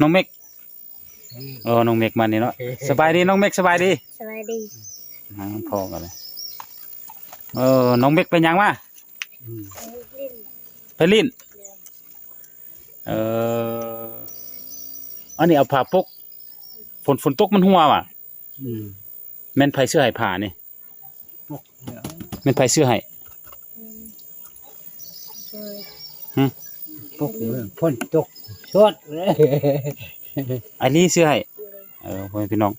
น้องเมกเออน้องเมกมานี่เนาะสบายดีน้องเมกสบายดีสวัสดีอ่าพอกันเลยเออน้องเมกเป็นหยังมาลิ้นไปลิ้นเอออันนี้เอาผ้าปกฝนฝนตกมันหัวว่ะอืมแม่นไผเสื้อให้ผ้านี่พวกเดี๋ยวแม่นไผเสื้อให้เลยพว กพ่นตกชดเลยไอ้นี่เสื้อให้เออพ่อแม่พี่น้อง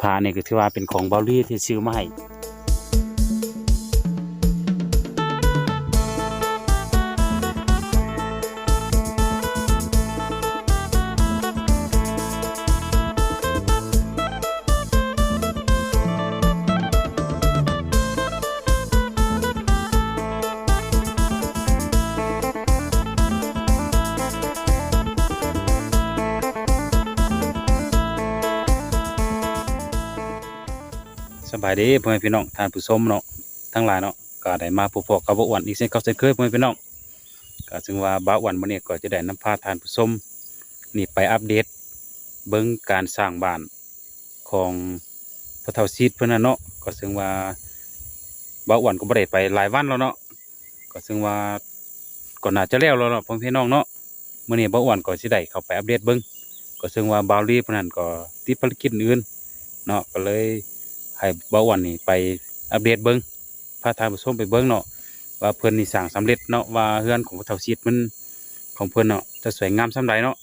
ผ้านี่ก็ถือว่าเป็นของเบาลี่ที่ซื้อมาให้ บายดีพ่อแม่พี่น้องท่านผู้ชมเนาะทั้งหลายเนาะก็ได้มาพบๆกับบ่อ้วนอีกเช่นเก่าเช่นเคยพ่อแม่พี่น้องก็ซึ่งว่าบ่อ้วนมื้อนี้ก็จะได้นำพาท่านผู้ชมนี่ไปอัปเดต เบิ่งการสร้างบ้านของพระเฒ่าซีดเพิ่นน่ะเนาะก็ซึ่งว่าบ่อ้วนก็บ่ได้ไปหลายวันแล้วเนาะก็ซึ่งว่าก็น่าจะแล้วแล้วเนาะพ่อแม่พี่น้องเนาะมื้อนี้บ่อ้วนก็สิได้เข้าไปอัปเดตเบิ่งก็ซึ่งว่าบาวลีเพิ่นนั้นก็ติดภารกิจอื่นเนาะก็เลย ให้เบาวันนี่ไปอัปเดตเบิ้งพาทานผู้ชมไปเบิ้งเนาะว่าเพิ่นนี่สั่งสำเร็จเนาะว่าเฮือนของพระเท่าซีดมันของเพิ่นเนาะจะสวยงามส่ำใดเนาะ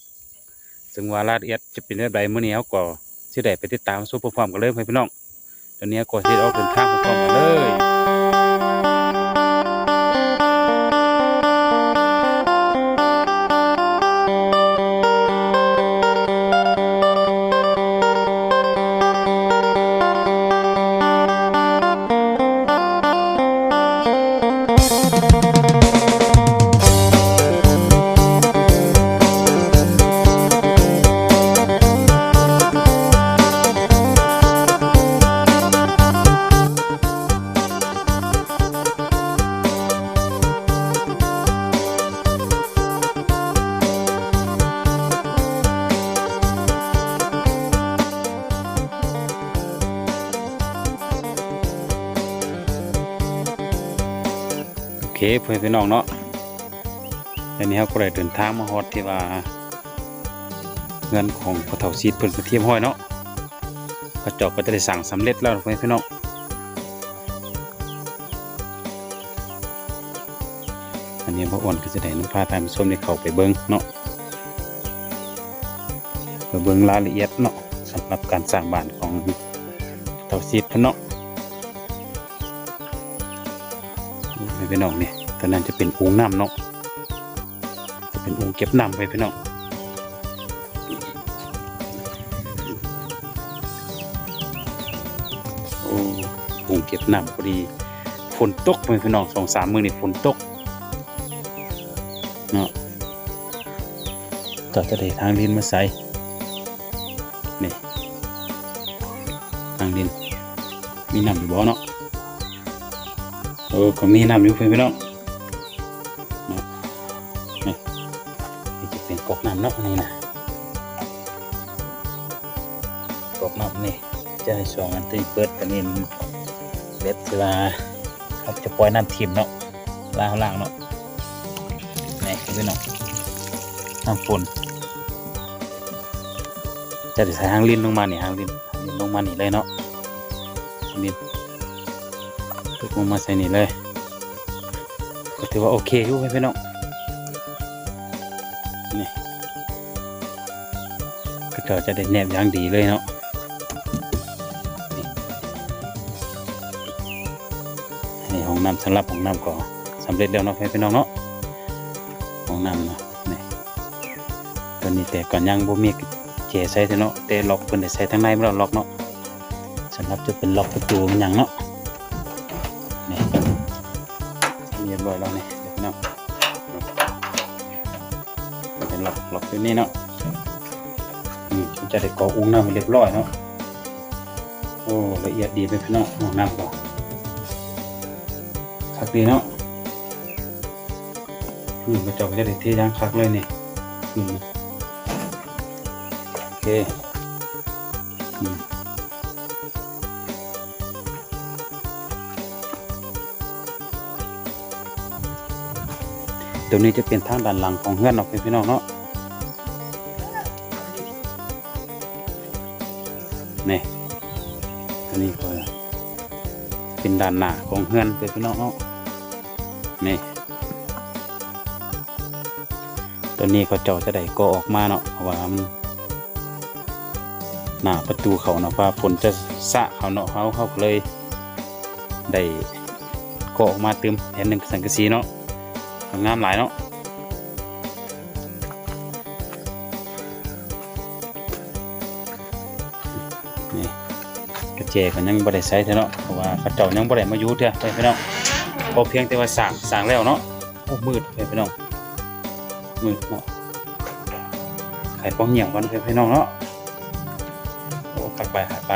ซึ่งว่ารายละเอียดจะเป็นแบบใดมื้อนี้เฮาก็สิได้ไปติดตามสู้พร้อมกันเลยให้พี่น้องตอนนี้ก็สิได้ออกเดินทางพร้อมกันเลย เพื่อนพี่น้องเนาะตอนนี้เราก็ได้เดินทางมาฮอดที่ว่า เงินของพระเฒ่าชีดเพิ่อนเทียมห้อยเนาะพระจอกก็จะได้สั่งสำเร็จแล้วเพื่อนพี่น้องอันนี้พระอ่อนก็จะได้นำพาทานผู้มในเขาไปเบิ้งเนาะไปเบิ้งรายละเอียดเนาะสำหรับการสร้างบ้านของพระเฒ่าชีดเพิ่อนเนาะไปพี่น้องเนี่ต อนนั้นจะเป็นอูงน้ำเนาะจะเป็นอูงเก็บน้ำไปพี่น้องโอ้อูงเก็บน้ำพอดีฝนตกไปพี่น้องสองสามมือนี่ฝนตกเนาะก็จะได้ทางดินมาใส่นี่ทางดินมีน้ำอยู่บ่เนาะเออก็มีน้ำอยู่เพื่อนพี่น้อง กอกน้ำนี่จะให้สองอันตีเปิดกันนี่เล็ดเวลาครับจะปล่อยน้ำทิมเนาะล่างล่างเนาะนี่พี่น้องน้ำฝนจะได้ใส่หางลิ้นลงมานี่หางลิ้นหางลิ้นลงมานี่เลยเนาะหางลิ้นตกลงมาใส่นี่เลยก็ถือว่าโอเคอยู่พี่น้องนี่ก็จะจะได้แนบอย่างดีเลยเนาะ น้ำสำหรับห้องน้ำก็สำเร็จแล้วเนาะพี่น้องเนาะห้องน้ำเนาะนี่ตอนนี้แต่ก่อนยังบ่มีเจใส่เนาะแต่ล็อกเพิ่นได้ใส่ทางในบ่แล้วล็อกเนาะสำหรับจะเป็นล็อกประตูมันยังเนาะนี่เรียบร้อยแล้วนี่เดี๋ยวพี่น้องเป็นหลอกหลอกอยู่นี่เนาะอืมจะได้กรออุ้งน้ำเรียบร้อยเนาะโอ้ละเอียดดีไปพี่น้องห้องน้ำก่อน คักดีเนาะอืมกระจกจะได้เทยางคักเลยนี่อืมเคอืมตัวนี้จะเป็นทางด้านหลังของเฮือนเนาะพี่น้องเนาะนี่ตัวนี้ก็เป็นด้านหน้าของเฮือนไปพี่น้องเนาะ นี่ตัวนี้เขาเจ้าจะได้ก็ออกมาเนาะเพราะว่ามันหน้าประตูเขาเนาะว่าฝนจะสะเขาเนาะเขาเขาเลยได้ก็ออกมาเติมแผ่นหนึ่งสังกะสีเนาะงามหลายเนาะนี่กระเจก็ยังบ่ได้ใช้เท่าเนาะเพราะว่าเขาเจ้ายังบ่ได้มาอยู่เท่าไปพี่น้อง พอเพียงแต่ว่าสั่งสั่งแล้วเนาะโอ้มืดไปพี่น้องมืดเนาะไข่ปองเหี่ยงวันเพื่อนพี่น้องเนาะโอ้ขักไปขักไป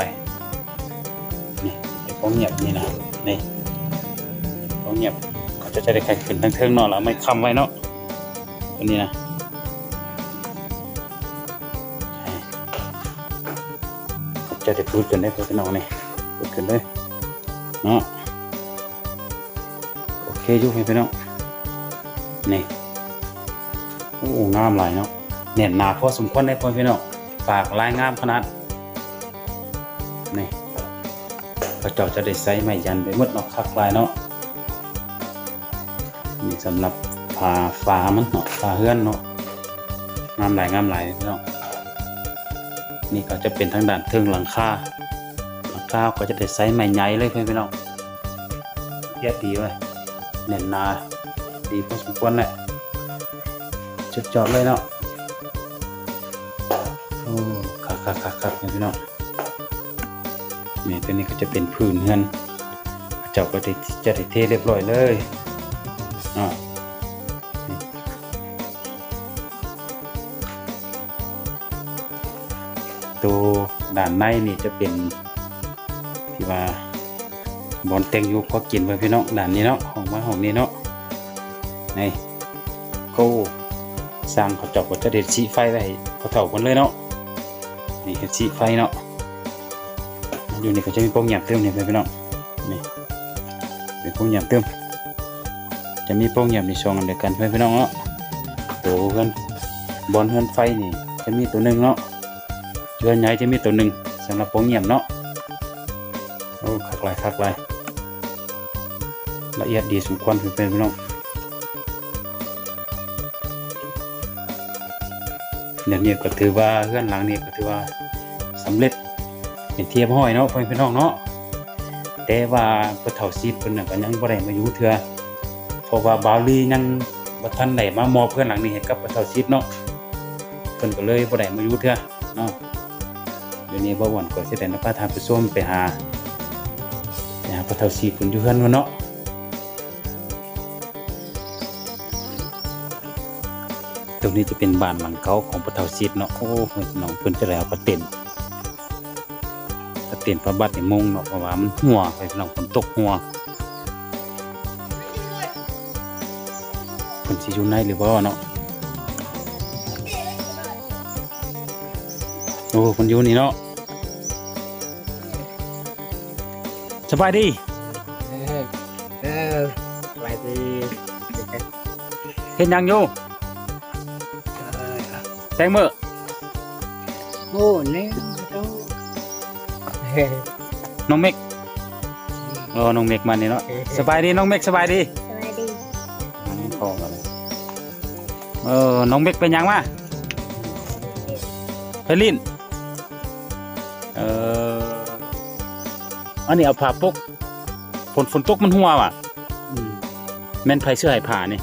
นี่ไข่ปองเหี่ยงนี่นะนี่ปองเหี่ยงเขาจะจะได้ไข่ขึ้นทั้งเทิงเนาะแล้วไม่คำไว้เนาะตัวนี้นะจะได้พูดกันได้เพื่อนพี่น้องนี่พูดกันเลยเนาะ อเคอยู่เพื่อนพี่น้องนี่โอ้งามหลายเนาะเน่นหนาพอสมควรได้พ่อพี่น้องปากลายงามขนาดนี่พระเจ้าจะได้ใส่ไม้ยันไปหมดเนาะคักลายเนาะนี่สำหรับผาฟ้ามันเนาะฟ้าเฮือนเนาะงามหลายงามหลายพี่น้องนี่ก็จะเป็นทางด้านเทิงหลังคาหลังคาก็จะได้ใส่ไม้ใหญ่เลยเพื่อนพี่น้องเทียดีไว้ เน่นหนาดีพอสมควรแหละจุดจอดเลยเนาะโอ้คักคักคักคักเนี่ยพี่น้องนี่ตัวนี้ก็จะเป็นพื้นเฮือนเจ้าก็จะจะได้เทเรียบร้อยเลยอ่าตัวด้านในนี่จะเป็นที่ว่า บอลเต็งอยู่พอกินไปพี่น้องด้านนี้เนาะของมาของนี้เนาะนี่เขาสร้างเขาจาะก็จะเด็ดสีไฟไว้เขาเถ่ากันเลยเนาะนี่เห็ดสีไฟเนาะอยู่นี่ก็จะมีโป่งหยาบเติมเนี่ยพี่น้องนี่เป็นโป่งหยาบเติมจะมีโป่งหยาบในช่องเดียวกันเพื่อนพี่น้องเนาะตัวเพื่อนบอลเพื่อนไฟนี่จะมีตัวหนึ่งเนาะเชือนใหญ่จะมีตัวหนึ่งสำหรับโป่งหยาบเนาะโอ้คักหลายคักหลาย ละเอียดดีสมควรเพื่อนพี่น้องเดี๋ยวนี้ก็ถือว่าเพื่อนหลังนี้ก็ถือว่าสำเร็จเป็นเทียบห้อยเนาะเพื่อนพี่น้องเนาะแต่ว่าผู้เฒ่าซีดเพิ่นน่ะก็ยังบ่ได้มาอยู่เทื่อเพราะว่าบาวลียังบ่ทันได้มามอบเพื่อนหลังนี้ให้กับผู้เฒ่าซีดเนาะเพิ่นก็เลยบ่ได้มาอยู่เทื่อเนาะเดี๋ยวนี้บ่วันก็สิได้นำพาทานผู้มไปหาไปหาผู้เฒ่าซีดเพิ่นอยู่เฮือนเนาะ ตรงนี้จะเป็นบ้านหลังเก่าของพระเฒ่าซิดเนาะโอ้เพิ่นน้องเพิ่นจะแล้วประเต็นประเต็นพระบัดในมุงเนาะเพราะว่ามันหัวไปน้องฝนตกหัวเพิ่นสิอยู่ในหรือบ่เนาะโอ้เพิ่นอยู่นี่เนาะสบายดีเออเออไปดีเฮ็ดหยังอยู่เออ แตงมื้อโอ้นี่ต้องเฮ้ยน้องเมกเออน้องเมกมานี่เนาะสบายดีน้องเมกสบายดีสวัสดีอืมพอกันเลยเออน้องเบกเป็นหยังมาไปลิ้นเอออันนี้เอาผ้าปกฝนฝนตกมันหัวว่ะอืมแม่นไผเสื้อให้ผ้านี่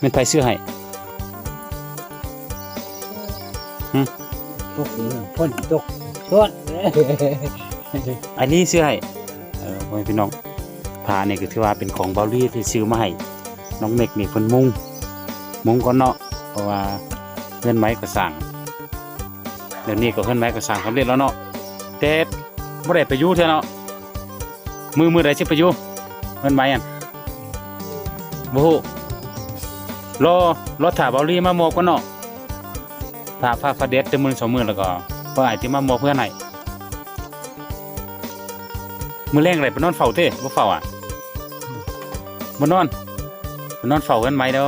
แม่นไผเสื้อให้ ตกพ่นตกต้นอันนี้เสื้อให้เออพ่อแม่พี่น้องผ้านี่ก็ถือว่าเป็นของเบาลี่ที่ซื้อมาให้น้องเมกนี่เพิ่นมุงมุงก่อนเนาะเพราะว่าเพื่อนไม้ก็สั่งเดี๋ยวนี้ก็เพื่อนไม้ก็สั่งสำเร็จแล้วเนาะแต่บ่ได้ไปอยู่เท่าเนาะมือมือใดสิไปอยู่เพื่อนไม้อันบ่ฮู้รอรอถาเบาลี่มามอบก่อนเนาะ ถ้าฟ้าฟาเด็ดจะมือสองมือแล้วก็ก็อาจจะมาหมเพื่อนให้มือแรงอะไรไปนอนเฝ้าเต้บ่เฝ้าอะบ่นอนไปนอนเฝ้ากันไหมเด้อ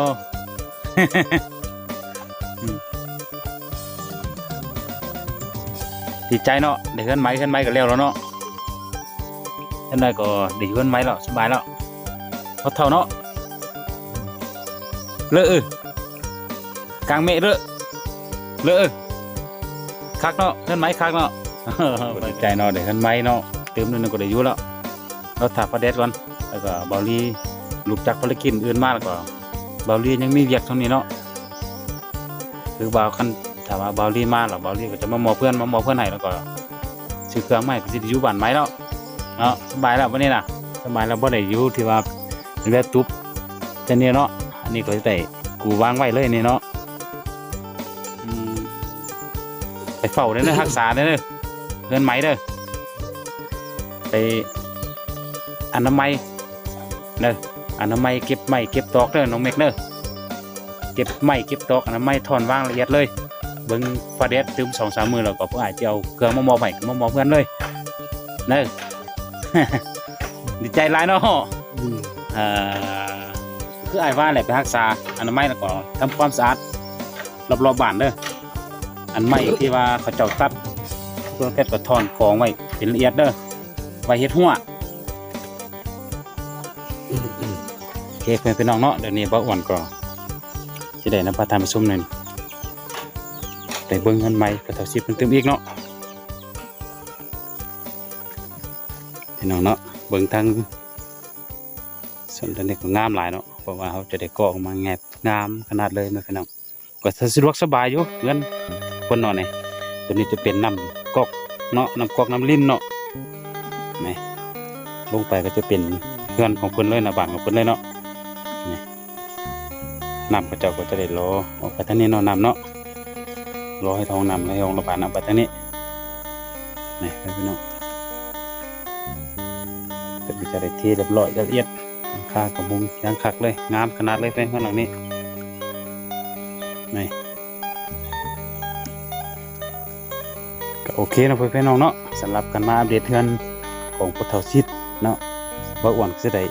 อืมดีใจเนาะได้เฮือนไหมเฮือนไหมก็แล้วแล้วเนาะเฮือนไหนก็ได้เฮือนไหมแล้วสบายแล้วพอเท่าเนาะเลอะเออกลางเมฆเลอะ เลอะคักเนาะเฮือนไหมคักเนาะดีใจเนาะได้เฮือนไหมเนาะเติมนึงก็ได้อยู่แล้วเราถามประเด็ดก่อนแล้วก็บาลีลูกจักภารกิจอื่นมากแล้วก็บาลียังมีเวียกเท่านี้เนาะคือบาวคันถามว่าบาวรีมาหรอบาวรีก็จะมาหมอเพื่อนมาหมอเพื่อนให้แล้วก็ซื้อเครื่องใหม่ก็สิได้อยู่บ้านไหมแล้วเนาะสบายแล้ววันนี้นะสบายแล้วบ่ได้อยู่ที่ว่าเป็นแบบตุ๊บแต่เนี่ยเนาะอันนี้ก็จะได้กูวางไว้เลยนี่เนาะ ไปเฝ้าเด้อเด้อรักษาเด้อเด้อเรือนไหมเด้อไปอนามัยเด้ออนามัยเก็บไม้เก็บตอกเด้อน้องเมกเด้อเก็บไม้เก็บตอกอันนั้นไม้ทอนว่างละเอียดเลยเบิ้งฟาเดสตึมสองสามมือแล้วก็เพื่ออาจจะเอาเครื่องมามอใหม่มามอเพื่อนเลยเนอะดีใจหลายเนาะอืมเอ่อคือไอ้ายว่าแหละไปรักษาอันนั้นไม้แล้วก็ทำความสะอาดรอบๆบ้านเด้อ อันไม้ที่ว่าเขาเจ้าตัดเพื่อแค่กระทอนกองไว้เป็นละเอียดเด้อไว้เฮ็ดหัวโอเคเพื่อนพี่น้องเนาะเดี๋ยวนี้บ่อ้วนก็สิได้นำพาทานมาชมหน่อยแต่เบิ่งเงินใหม่ก็เท่าสิบเพิ่นเติมอีกเนาะพี่น้องเนาะเบิ่งทางส่วนตอนนี้ก็งามหลายเนาะเพราะว่าเขาจะได้ก่อออกมาแงบงามขนาดเลยนะพี่น้องก็สะดวกสบายอยู่เงิน คนนอนนี่ตัวนี้จะเป็นน้ำกอกเนาะน้ำกอกน้ำลิ้นเนาะนี่ลงไปก็จะเป็นเพื่อนของเพิ่นเลยนะบ้านของเพิ่นเลยเนาะน้ำพระเจ้าก็จะได้รอออกไปทางนี้เนาะน้ำเนาะรอให้ท้องน้ำให้ท้องระบายน้ำไปทางนี้นี่ให้พี่น้องแต่ก็จะได้เทเรียบร้อยละเอียดหลังคากับมุงยางคักเลยงามขนาดเลยเป็นข้างหลังนี้นี่ โอเคนะเพื่อนพี่น้องเนาะสำหรับการมาอัปเดตเทือนของพุทธาชิตเนาะว่อ้วนก็จะได้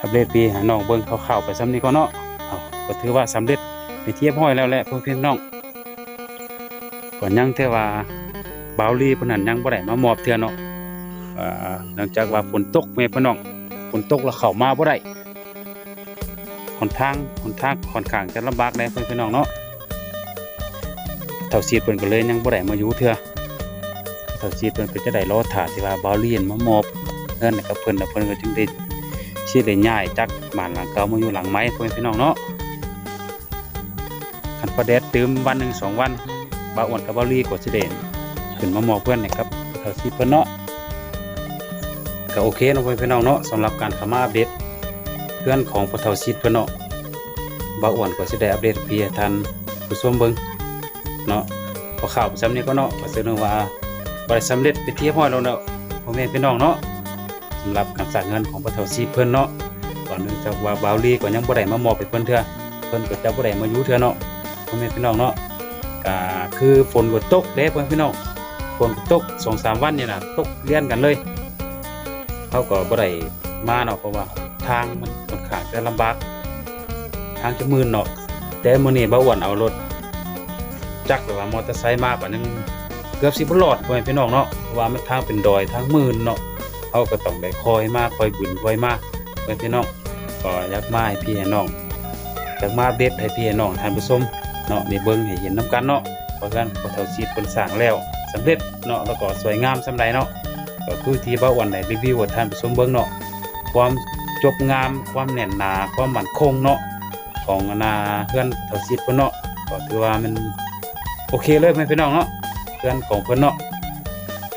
อัปเดตปีหาน้องเบิ่งข่าวๆไปซ้ำนี้ก็เนาะเอาก็ถือว่าสำเร็จไปเทียบห้อยแล้วแหละเพื่อนพี่น้องก่อนยังแต่ว่าบาวลีพนันยังบ่ได้มามอบเทื่อเนาะหลังจากว่าฝนตกแม่พี่น้องฝนตกแล้วเข้ามาบ่ได้หนทางหนทางค่อนข้างจะลำบากแน่เพื่อนพี่น้องเนาะ เท่าซีดเพิ่นก็เลยยังบ่ได้มาอยู่เทื่อเท่าซีดเพิ่นก็จะได้รอท่าที่ว่าบาวลีนมามอบเงินกับเพิ่นแล้วเพิ่นก็จึงได้ชื่อได้ง่ายจากบ้านหลังเก่ามาอยู่หลังไม้พ่อแม่พี่น้องเนาะคันประเด็ดตื่มวันหนึ่งสองวันบ่าวอ้วนกับบ่าวลีก็สิเด่นขึ้นมามอบเพื่อนนะครับเท่าที่เพิ่นเนาะก็โอเคเนาะพ่อแม่พี่น้องเนาะสำหรับการเข้ามาอัปเดตเพื่อนของปะเทาชิดเพิ่นเนาะบ่าวอ้วนก็สิได้อัปเดตเพียทันผู้ชมเบิ่ง เนาะพอข่าวซ้ำนี้ก็เนาะก็แสดงว่าบ่ได้สำเร็จไปเทียบห้อยแล้วเนาะพ่อแม่พี่น้องเนาะสำหรับการสร้างเงินของปะเทาซีเพิ่นเนาะก่อนนื่งจากว่าบาวลีก็ยังบ่ได้มามอบให้เพิ่นเทื่อเพิ่นก็จะบ่ได้มาอยู่เทื่อเนาะพ่อแม่พี่น้องเนาะก็คือฝนก็ตกเด้พ่อแม่พี่น้องฝนก็ตก2-3วันนี่น่ะตกเรียนกันเลย เขาก็บ่ได้มาเนาะเพราะว่าทางมันค่อนข้างจะลำบาก ทางจะมืนเนาะแต่มื้อนี้บ่าอ้วนเอารถ จักรหรือว่ามอเตอร์ไซค์มาก็ยังเกือบสิบ่รอดพ่อแม่พี่น้องเนาะเพราะว่ามันทางเป็นดอยทางมืนเนาะเขาก็ต้องได้คอยมาคอยบุญคอยมาเพื่อนพี่น้องก็อยากมาให้พี่ให้น้องอยากมาเด็ดให้พี่ให้น้องท่านผู้ชมเนาะในเบิ้งให้เห็นน้กันเนาะเพราะกันพอเท่าชีพคนสร้างแล้วสำเร็จเนาะแล้วก็สวยงามสำไรเนาะก็คือที่บ้าวันได้รีวิวท่านผู้ชมเบิ้งเนาะความจบงามความแน่นหนาความมั่นคงเนาะของนาเพื่อนเท่าชีพเนเนาะก็ถือว่ามัน โอเคเลยไหมพี่น้องเนาะเพื่อนของเพิ่อนเนาะ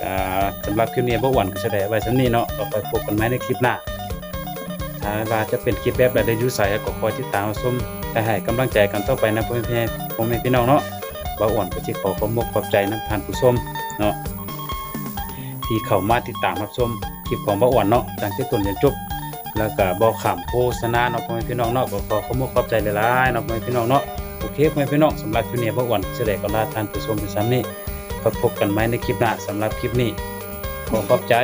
อ่าสำหรับคลิปนี้บ่อ้วนก็แสดงไว้สำนี้เนาะต่อไปพบกันใหมในคลิปหน้าถ้าว่าจะเป็นคลิปแบบใดได้ยู่ใส่ก็คอยติดตามรับชมและให้กำลังใจกันต่อไปนะพ่อแม่พ่อแม่พี่น้องเนาะบ่อ้วนก็สิขอขอบมกขอบใจนํท่านผู้ชมเนาะที่เข้ามาติดตามรับชมคลิปของบ่อ้วนเนาะตั้งแต่ต้นจนจบแล้วก็บ่ขามโฆษณาเนาะพ่อแม่พี่น้องเนาะก็ขอขอบมกขอบใจหลายๆเนาะพ่อแม่พี่น้องเนาะ เคไหมพี่น้องสำหรับคลิปนี้บ่อ้วนสิได้ก็ลาทานผู้ชมเปซ้ำนี่พบพบกันไหมในคลิปหน้าสำหรับคลิปนี้ขอขอบใจ